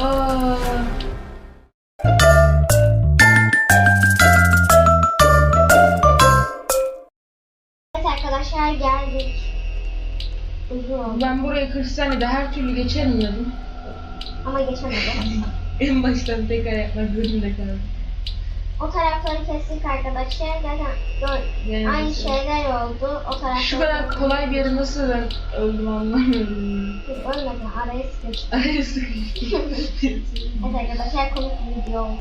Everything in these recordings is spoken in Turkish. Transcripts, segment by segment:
Aa, Evet arkadaşlar geldik. Uzun ben buraya 40 saniyede her türlü geçemiyordum. ama geçemedim. En baştan tekrar yapmak zorunda kaldım. O tarafları kestik arkadaşlar. Zaten gör- Yani aynı şeyler oldu. O tarafları Şu kadar kolay bir yere nasıl ben öldüm anlamıyorum. Ölmedin araya sıkıştı. Araya sıkıştım. Evet arkadaşlar komik bir video oldu.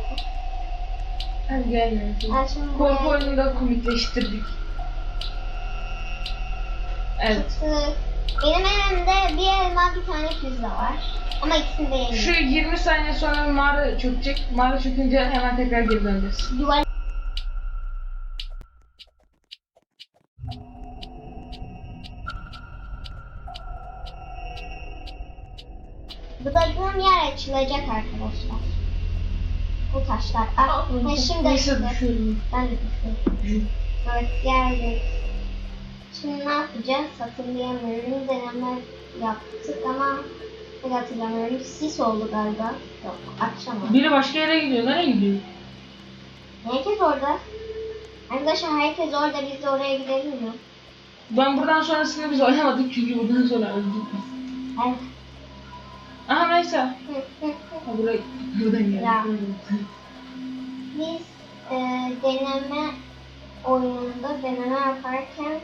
Hadi gel ya. Ben şimdi Korku buraya oyununu da komikleştirdik. Evet. çıktık. Benim elimde bir elma bir tane pizza var. Ama ikisini de. Şu 20 saniye sonra mağara çökecek. Mağara çökünce hemen tekrar geri döneceğiz. Duvar Buladığım yer açılacak arkadaşlar. Bu taşlar. Ah, ne şimdi Neyse açıldı. düşüyorum. Ben de düşüyorum. Evet geldik. Şimdi ne yapacağız hatırlayamıyorum. Deneme yaptık ama pek hatırlamıyorum. Sis oldu galiba. Yok akşam oldu. Biri başka yere gidiyor. Nereye gidiyor? Herkes orada. Arkadaşlar herkes orada biz de oraya gidelim mi? Ben buradan sonrasını biz oynamadık çünkü buradan sonra öldük biz. Evet. Aha hı. Ha buraya buradan geldik. Ya. Biz e, deneme oyununda deneme yaparken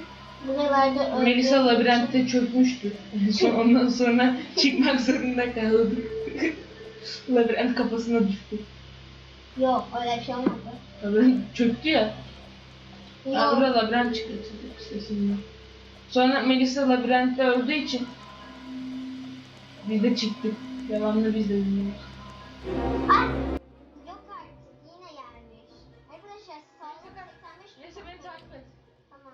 buralarda Melisa labirentte çökmüştü. Sonra ondan sonra çıkmak zorunda kaldı. Labirent kafasına düştü. Yok öyle bir şey olmadı. Labirent çöktü ya. Yok. burada labirent çıktı sesinden. Sonra Melisa labirentte öldüğü için biz de çıktık. Devamlı biz de bilmiyoruz. Ay! Yok artık yine gelmiş. Arkadaşlar sayfa 85 Neyse beni takip et. Tamam.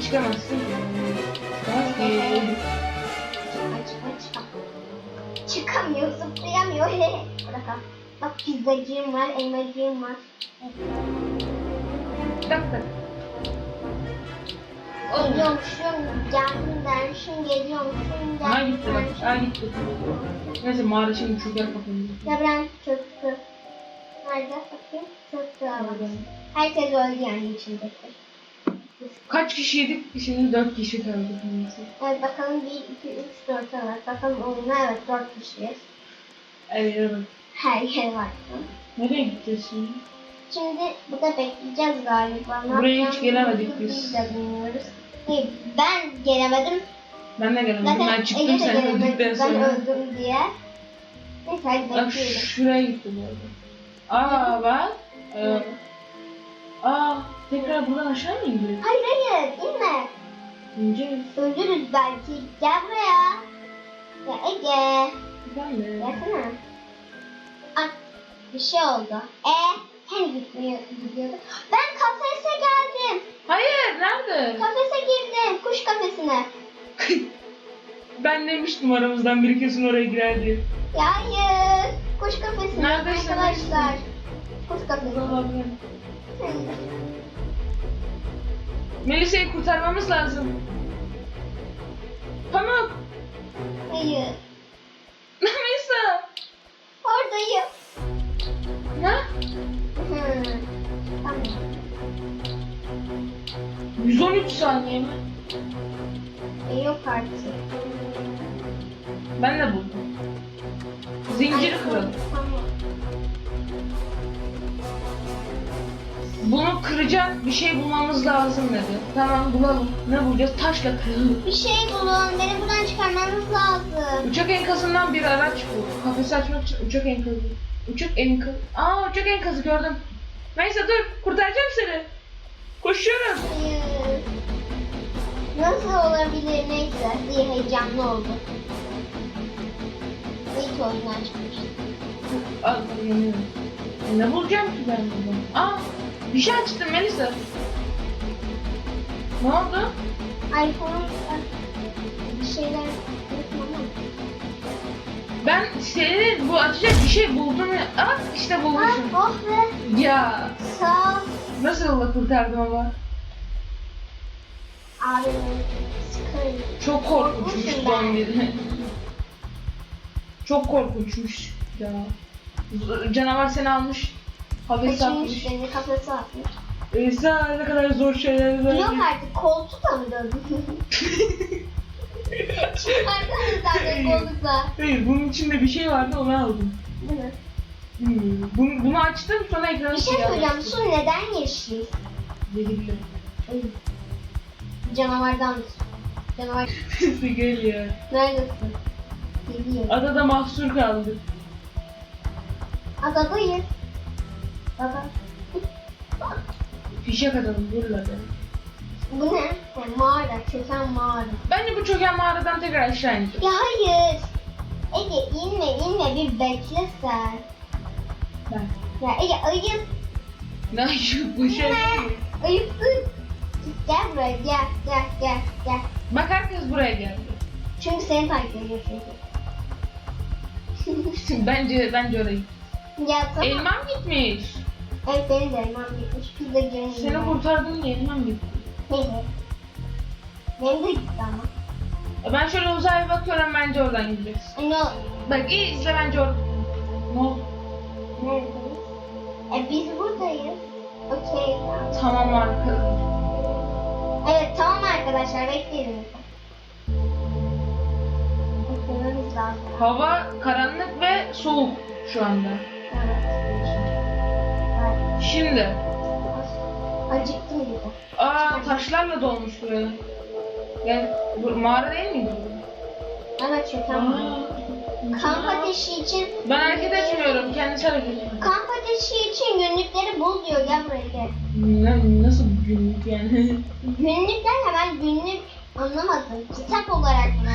Buraya çıkamazsın çıkma. Çıkamıyor zıplayamıyor. Bırak Bak pizzacığım var, elmacığım var. Bir dakika. Geliyormuşum, geldim dermişim, geliyormuşum, Aa geldim gitti bak. dermişim. Aa gitti. Neyse mağara şimdi çöker kafamı. Labirent çöktü. Nerede bakayım? Çöktü ama. Herkes öldü yani içindeki. Kaç kişiydik? Şimdi 4 kişi kaldı. Evet bakalım 1, 2, 3, 4 evet. Bakalım oyuna evet 4 kişiyiz. Evet evet. Her yer var. Nereye gideceğiz şimdi? Şimdi burada bekleyeceğiz galiba. Ne Buraya hiç gelemedik biz. Biz de bilmiyoruz. Hayır, ben gelemedim. Ben de gelemedim. Zaten Ben çıktım sen öldükten Ben sonra. öldüm diye. Neyse hadi Bak bekleyelim. şuraya gitti bu arada. Aa bak. Ee, aa tekrar buradan aşağı mı indiriyor? Hayır hayır inme. İneceğiz. Öldürürüz belki. Gel buraya. Ya Ege. De. Gelsene. Ah bir şey oldu. E hani gitmiyor gidiyordu. Ben kafese geldim. Hayır nerede? Kafese girdim. Kuş kafesine. ben demiştim aramızdan biri kesin oraya girer diye. Ya hayır. Kuş kafesine Neredesin, arkadaşlar. Kuş kafesine. Olabilir. Melisa'yı kurtarmamız lazım. Pamuk. Hayır. Melisa. Oradayım. Ne? Hı. Tamam. 113 saniye mi? E, yok artık. Ben de buldum. Zincir kıralım. Tamam. Bunu kıracak bir şey bulmamız lazım dedi. Tamam bulalım. Ne bulacağız? Taşla kıralım. Bir şey bulun. Beni buradan çıkarmanız lazım. Uçak enkazından bir araç bu. Kafesi açmak için uçak enkazı. Uçak enkazı. Aa uçak enkazı gördüm. Neyse dur kurtaracağım seni. Koşuyorum. Hayır. Nasıl olabilir neyse diye heyecanlı oldu. İlk oyundan çıkmış. Al yanıyorum. Ne bulacağım ki ben buradan? Aa bir şey açtım Melisa. Ne oldu? iPhone bir şeyler yapmam. Ben seni bu açacak bir şey buldum ya. Aa işte Ah bulmuşum. oh be. Ya Sağ ol. nasıl yolla kurtardım ama. Abi sıkıyorum. Çok korkunçmuş bu biri. Çok korkunçmuş ya. Canavar seni almış. Kaçırmış atmış. beni kafası atmış. İsa ne kadar zor şeyler Yok artık koltukla mı döndün? Çıkarsanız zaten koltukla. Hayır bunun içinde bir şey vardı onu aldım. Değil mi? Bilmiyorum. Bunu, bunu açtım sonra ekranı Bir şey söyleyeceğim. Su neden yeşil? Ay, Canavardandır. Canavar Neyse gel ya. neredesin? Geliyor. Adada mahsur kaldık. Adadayız. Ada. Fişek atalım. Bu ne? Ha, mağara. Çöken mağara. Bence bu çöken mağaradan tekrar aşağı ineceğiz. Ya hayır. Ege inme inme bir bekle sen. Ben. Ya Ege ayıp. Ne şu bu şey. Ayıpsın. Gel buraya gel gel gel gel. Bak herkes buraya geldi. Çünkü seni takip ediyor çünkü. bence bence orayı. ya tamam. Elmam gitmiş. Evet benim de elmam gitmiş. De görünüyor. Seni kurtardım diye elmam gitti. Benim de gitti ama. E Ben şöyle uzaya bakıyorum bence oradan gideceğiz. Hani o Bak iyi izle bence orada. Ne oldu? neredeyiz? E biz buradayız. Okey. Tamam arkadaşlar. Evet tamam arkadaşlar lazım. Hava karanlık ve soğuk şu anda. Evet. Şimdi. Acıktım gibi. Aa taşlarla dolmuş buraya. Gel. Bu mağara değil miydi? Evet çöken. Kamp ateşi için Ben hareket etmiyorum. Kendisi hareket ediyor. kamp ateşi için günlükleri bul diyor. Gel buraya gel. Ne, nasıl günlük yani? Günlük derken ben günlük anlamadım. Kitap olarak mı?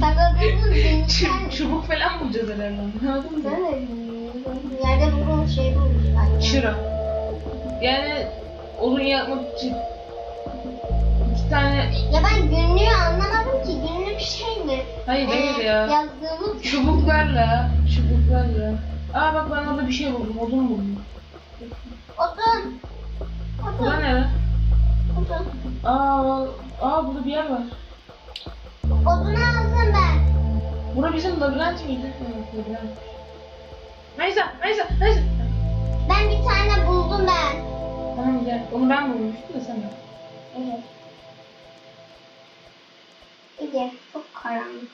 Takıldığımız günlükler Çubuk falan bulacağız herhalde. Anladın mı? Ben de bilmiyorum. Yerde bulmuş şey bulmuş. Çıra. Yani odun yakmak için iki tane Ya ben günlüğü anlamadım ki. Günlük şey mi? hayır değil Ee, ya. Yazdığımız Çubuklarla, çubuklarla. Aa bak ben orada bir şey buldum, odun buldum. odun. Odun. ne lan? Odun. Aa, aa burada bir yer var. Odunu aldım ben. Bura bizim labirent miydi? Evet, labirent. Neyse, neyse, neyse. Ben bir tane buldum ben. Tamam gel. Onu ben bulmuştum da sen de. Evet. Ege çok karanlık.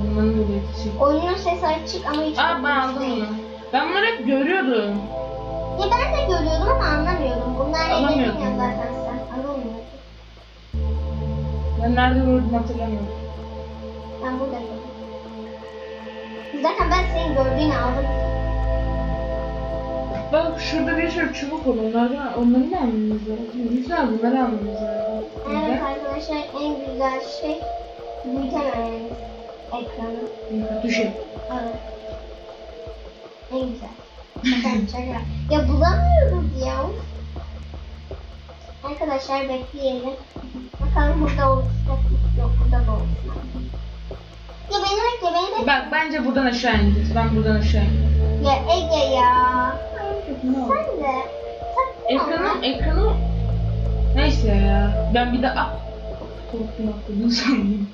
Onların dolayı kesin. Oyunun sesi açık ama hiç Aa ben aldım bunu. Ben bunları hep görüyordum. Ya ben de görüyordum ama anlamıyordum. Bunlar ne ya zaten sen. Anlamıyordum. Ben nerede gördüm hatırlamıyorum. Ben burada gördüm. Zaten ben senin gördüğünü aldım. Bak şurada bir sürü çubuk var. Onlardan, onları da almamız lazım. Lütfen bunları almamız lazım. Evet arkadaşlar en güzel şey büyütememeniz ekranı. Düşün. Evet. En güzel. Ya bulamıyoruz ya. Arkadaşlar bekleyelim. Bakalım burada mı? Yok burada da olsun. Ya beni bekle beni bekle. Bak bence buradan aşağı ineceğiz. Ben buradan aşağı ineceğim. Ya Ege ya. Ekranım, ekranım... Neyse ya. Ben bir de... Ah! Korktum atladım sandım.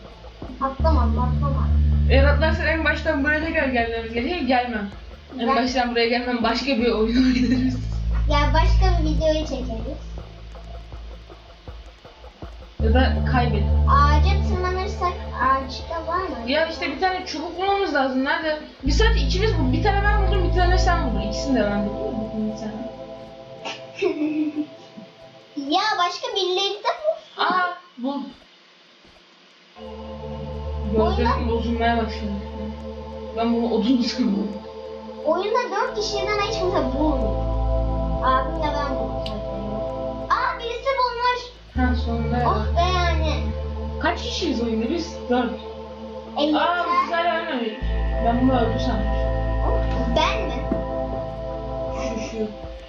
Atlamadım atlamadım. Eğer atlarsan en baştan buraya tekrar gelmemiz gerekiyor. Gelmem. En Ben- baştan buraya gelmem. Başka bir oyun oynarız. Ya başka bir videoyu çekeriz. Ya da kaybet. Ağaca tırmanırsak ağaçta var mı? Ya işte bir tane çubuk bulmamız lazım. Nerede? Bir saat ikimiz bu. Bir tane ben buldum, bir tane sen buldun. İkisini de ben buldum. Ya başka birileri de bu. Aa, bul. Gözlerim bozulmaya başladı. Ben bunu odun sanıyorum. Oyunda dört kişiden hiç kimse bulmuyor. Abimle ben bulduk zaten. Aa birisi bulmuş. Ha sonunda. Oh be yani. Kaç kişiyiz oyunda biz? Dört. E Aa bu yeter. güzel oynamış. Ben bunu öldü sanmıştım. Oh, ben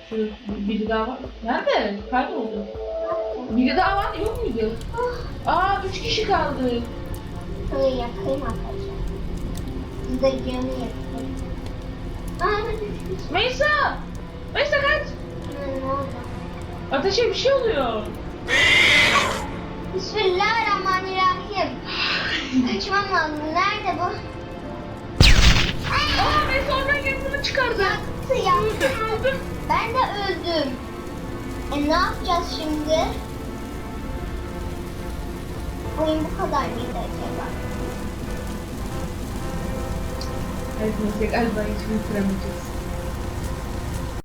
şu. Biri daha var. Nerede? Kayboldu. Biri daha var yok muydu? Oh, Aa üç kişi kaldı. şöyle yakayım arkadaşlar. Siz de canı yakın. Aa. Meysa! Meysa kaç! Ne oldu? Ateşe bir şey oluyor. Bismillahirrahmanirrahim. Kaçmam lazım. Nerede bu? Aa Meysa oradan kendini çıkardı. Yaktı yaktı. Öldüm. Ben de öldüm. E ne yapacağız şimdi? Oyun bu kadar mıydı acaba? Evet galiba hiç bitiremayacağız.